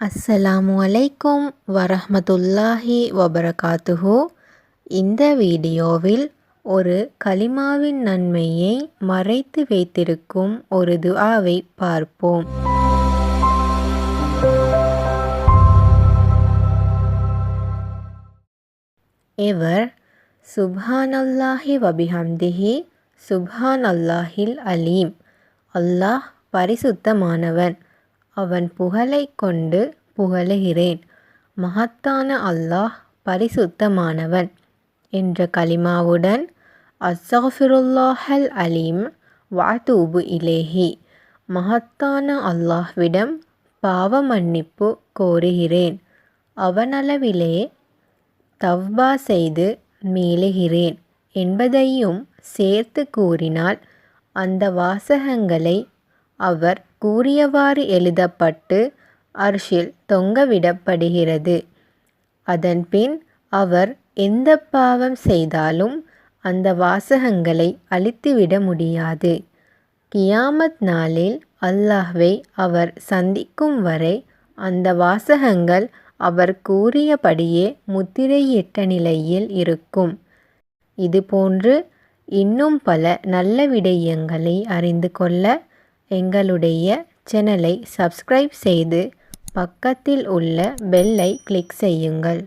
அஸ்ஸலாமு அலைக்கும் வரஹமதுல்லாஹி வபரகாத்துஹு. இந்த வீடியோவில் ஒரு கலிமாவின் நன்மையை மறைத்து வைத்திருக்கும் ஒரு துஆவை பார்ப்போம். இவர் சுப்ஹானல்லாஹி வபிஹம்திஹி சுப்ஹானல்லாஹில் அலீம். அல்லாஹ் பரிசுத்தமானவன். அவன் புகழைக் கொண்டு புகழுகிறேன். மகத்தான அல்லாஹ் பரிசுத்தமானவன். என்ற கலிமாவுடன் அசாஃபிருல்லாஹல் அலீம் வாத்தூபு இலேஹி. மகத்தான அல்லாஹ்விடம் பாவ மன்னிப்பு கோருகிறேன். அவனளவிலே தவ்பா செய்து மீளுகிறேன். என்பதையும் சேர்த்து கூறினால் அந்த வாசகங்களை அவர் கூறியவாறு எழுதப்பட்டு அர்ஷில் தொங்கவிடப்படுகிறது. அதன்பின் அவர் எந்த பாவம் செய்தாலும் அந்த வாசகங்களை அழித்துவிட முடியாது. கியாமத் நாளில் அல்லாஹ்வை அவர் சந்திக்கும் வரை அந்த வாசகங்கள் அவர் கூறியபடியே முத்திரையிட்ட நிலையில் இருக்கும். இதுபோன்று இன்னும் பல நல்ல விடயங்களை அறிந்து கொள்ள எங்களுடைய சேனலை சப்ஸ்கிரைப் செய்து பக்கத்தில் உள்ள பெல்லை கிளிக் செய்யுங்கள்.